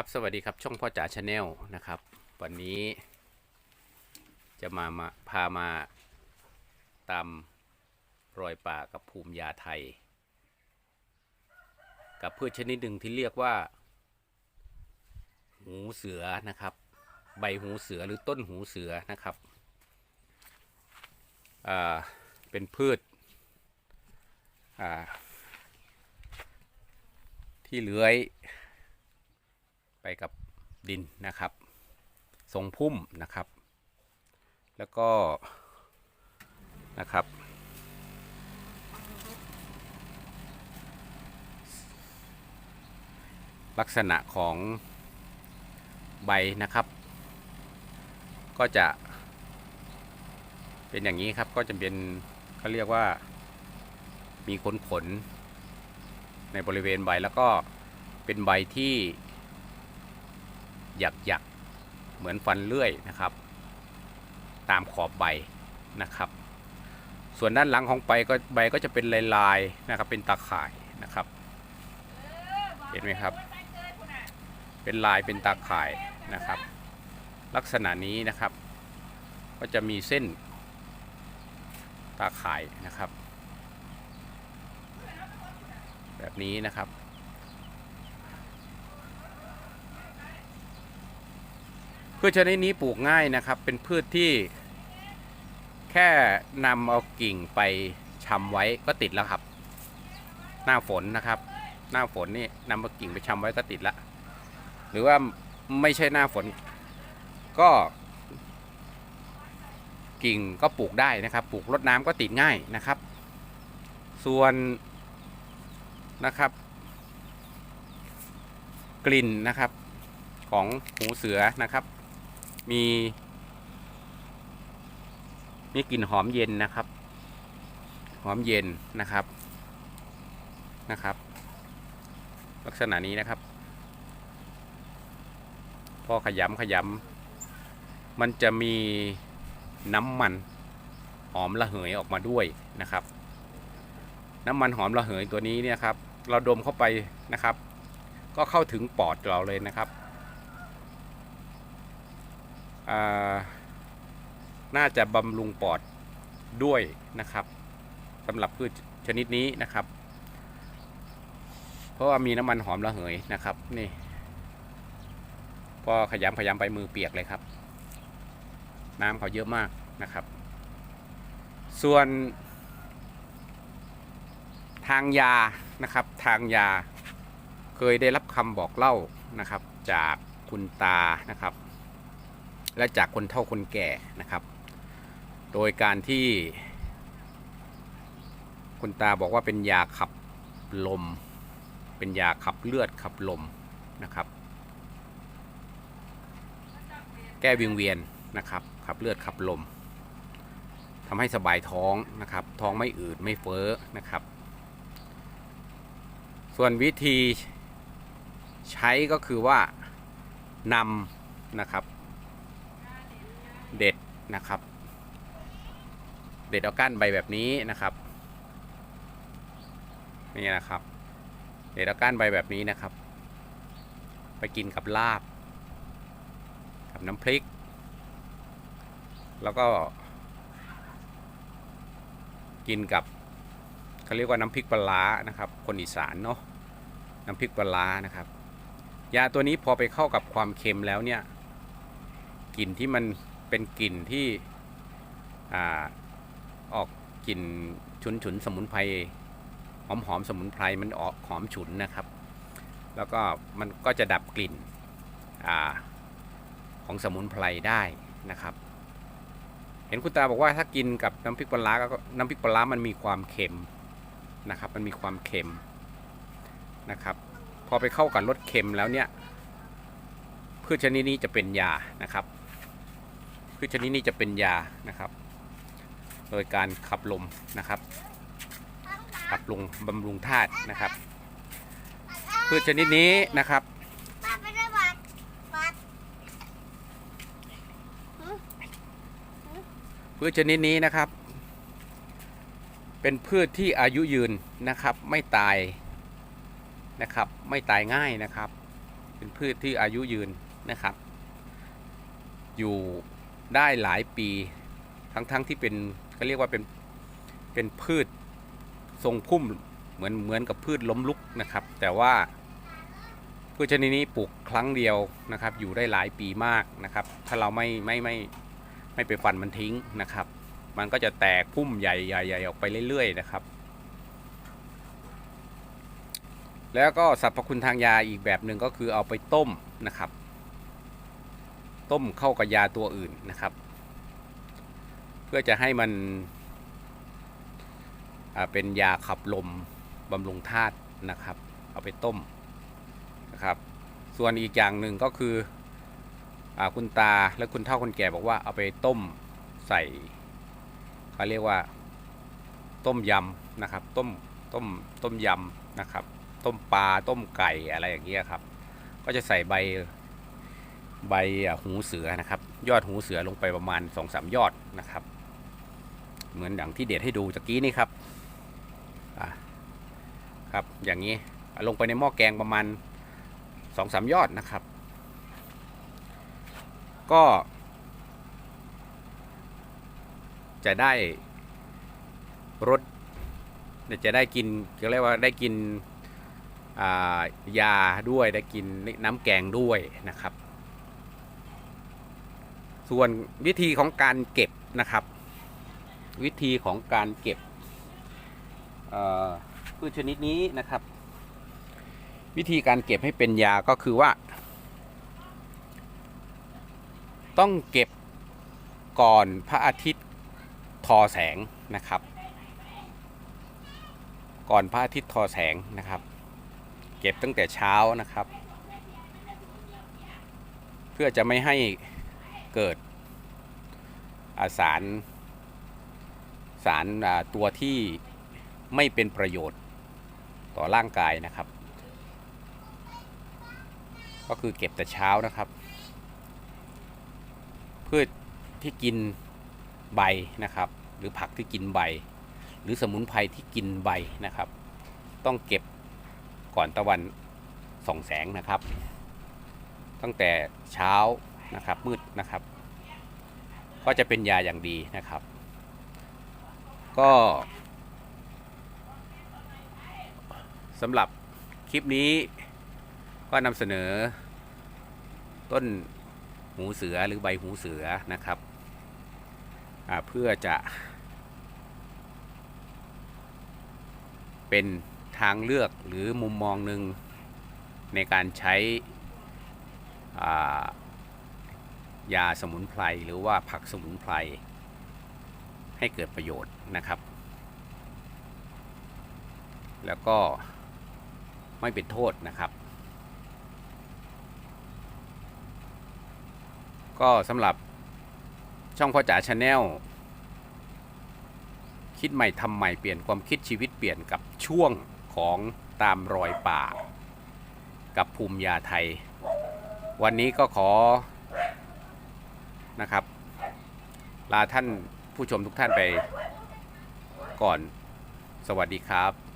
ครับสวัสดีครับช่องพ่อจ๋าชาแนลนะครับ วันนี้จะมามาพามาตามรอยป่ากับภูมิยาไทย กับพืชชนิดหนึ่งที่เรียกว่า หูเสือนะครับ ใบหูเสือหรือต้นหูเสือนะครับอ่าเป็นพืชอ่าที่เลื้อย ไปกับดินนะครับ ทรงพุ่มนะครับ แล้วก็นะครับ ลักษณะของใบนะครับ ก็จะเป็นอย่างนี้ครับก็จะเป็นเขาเรียกว่ามีขนขนในบริเวณใบแล้วก็เป็นใบที่ หยักหยักเหมือนฟันเลื่อยนะครับ ตามขอบใบนะครับ ส่วนด้านหลังของใบก็ใบก็จะเป็นลายๆนะครับ เป็นตาข่ายนะครับ เห็นไหมครับ เป็นลายเป็นตาข่ายนะครับ ลักษณะนี้นะครับ ก็จะมีเส้นตาข่ายนะครับ แบบนี้นะครับ พืชชนิดนี้ปลูกง่ายนะครับ เป็นพืชที่ แค่นำเอากิ่งไปชำไว้ก็ติดแล้วครับ หน้าฝนนะครับ หน้าฝนนี่นำเอากิ่งไปชำไว้ก็ติดละหรือว่าไม่ใช่หน้าฝน ก็ กิ่งก็ปลูกได้นะครับ ปลูกรดน้ำก็ติดง่ายนะครับ ส่วนนะครับ กลิ่นนะครับของหูเสือนะครับ มี มีกลิ่นหอมเย็นนะครับ หอมเย็นนะครับนะครับ ลักษณะนี้นะครับ พอขยำขยำมันจะมีน้ำมันหอมระเหยออกมาด้วยนะครับ น้ำมันหอมระเหยตัวนี้เนี่ยครับ เราดมเข้าไปนะครับ ก็เข้าถึงปอดเราเลยนะครับ น่าจะบำรุงปอดด้วยนะครับสำหรับพืชชนิดนี้นะครับ เพราะว่ามีน้ำมันหอมระเหยนะครับ นี่พอขยำขยำไปมือเปียกเลยครับ น้ำเขาเยอะมากนะครับ ส่วน ทางยานะครับ ทางยาเคยได้รับคำบอกเล่านะครับ จากคุณตานะครับ และจากคนเฒ่าคนแก่นะครับ โดยการที่ คุณตาบอกว่าเป็นยาขับลม เป็นยาขับเลือดขับลมนะครับ แก้วิงเวียนนะครับ ขับเลือดขับลมทำให้สบายท้องนะครับ ท้องไม่อืดไม่เฟ้อนะครับ ส่วนวิธีใช้ก็คือว่านำนะครับ เด็ดนะครับ เด็ดเอาก้านใบแบบนี้นะครับ นี่นะครับ เด็ดเอาก้านใบแบบนี้นะครับ ไปกินกับลาบ กับน้ำพริก แล้วก็ กินกับเขาเรียกว่าน้ำพริกปลานะครับ คนอีสานเนาะน้ำพริกปลาร้านะครับยาตัวนี้พอไปเข้ากับความเค็มแล้วเนี่ยกลิ่นที่มัน เป็นกลิ่นที่อออกกลิ่นฉุนฉุนๆสมุนไพรหอมหอมๆสมุนไพรมันออกหอมฉุนนะครับ แล้วก็มันก็จะดับกลิ่นอของสมุนไพรได้นะครับ เห็นคุณตาบอกว่าถ้ากินกับน้ำพริกปลาร้าก็น้ำพริกปลาร้ามันมีความเค็มนะครับ มันมีความเค็มนะครับ พอไปเข้ากับรสเค็มแล้วเนี่ยพืชชนิดนี้จะเป็นยานะครับ พืชชนิดนี้จะเป็นยานะครับ โดยการขับลมนะครับขับลงบำรุงธาตุนะครับ พืชชนิดนี้นะครับพืชชนิดนี้นะครับ เป็นพืชที่อายุยืนนะครับ ไม่ตายนะครับ ไม่ตายง่ายนะครับ เป็นพืชที่อายุยืนนะครับ อยู่ ได้หลายปีทั้งๆทที่เป็นเขาเรียกว่าเป็นเป็นพืชทรงพุ่มเหมือนเหมือนกับพืชล้มลุกนะครับ แต่ว่าพืชชนิดนี้ปลูกครั้งเดียวนะครับ อยู่ได้หลายปีมากนะครับ ถ้าเราไม่ไม่ไม่ไม่ไปฟันมันทิ้งนะครับ มันก็จะแตกพุ่มใหญ่ใหญ่ใหญ่ออกไปเรื่อยๆนะครับ แล้วก็สรรพคุณทางยาอีกแบบหนึ่งก็คือเอาไปต้มนะครับ ต้มเข้ากับยาตัวอื่นนะครับ เพื่อจะให้มันเป็นยาขับลมบำรุงธาตุนะครับ เอาไปต้มนะครับ ส่วนอีกอย่างหนึ่งก็คืออคุณตาและคุณเฒ่าคนแก่บอกว่าเอาไปต้มใส่เขาเรียกว่าต้มยำนะครับ ต้มต้มต้มยำนะครับ ต้มปลาต้มไก่อะไรอย่างเงี้ยครับ ก็จะใส่ใบ ใบหูเสือนะครับ ยอดหูเสือลงไปประมาณ2อสยอดนะครับ เหมือนอย่างที่เด็ดให้ดูตะกี้นี่ครับครับอย่างนี้ลงไปในหม้อแกงประมาณ2อสยอดนะครับ ก็ จะได้รสจะได้กินเรียกว่าได้กินายาด้วยได้กินน้ำแกงด้วยนะครับ ส่วนวิธีของการเก็บนะครับ วิธีของการเก็บพืชชนิดนี้นะครับ วิธีการเก็บให้เป็นยาก็คือว่า ต้องเก็บก่อนพระอาทิตย์ทอแสงนะครับ ก่อนพระอาทิตย์ทอแสงนะครับ เก็บตั้งแต่เช้านะครับ เพื่อจะไม่ให้ เกิดสารสารตัวที่ไม่เป็นประโยชน์ต่อร่างกายนะครับ ก็คือเก็บแต่เช้านะครับ พืชที่กินใบนะครับ หรือผักที่กินใบ หรือสมุนไพรที่กินใบนะครับ ต้องเก็บก่อนตะวันส่องแสงนะครับ ตั้งแต่เช้า นะครับมืดนะครับ ก็จะเป็นยาอย่างดีนะครับ ก็สำหรับคลิปนี้ก็นำเสนอ ต้นหูเสือหรือใบหูเสือนะครับเพื่อจะ เป็นทางเลือกหรือมุมมองหนึ่งในการใช้อ่า ยาสมุนไพรหรือว่าผักสมุนไพรให้เกิดประโยชน์นะครับ แล้วก็ไม่เป็นโทษนะครับ ก็สำหรับช่องพ่อจ๋าชาแนลคิดใหม่ทำใหม่เปลี่ยนความคิดชีวิตเปลี่ยนกับช่วงของตามรอยป่า กับภูมิยาไทย วันนี้ก็ขอ นะครับ ลาท่านผู้ชมทุกท่านไปก่อน สวัสดีครับ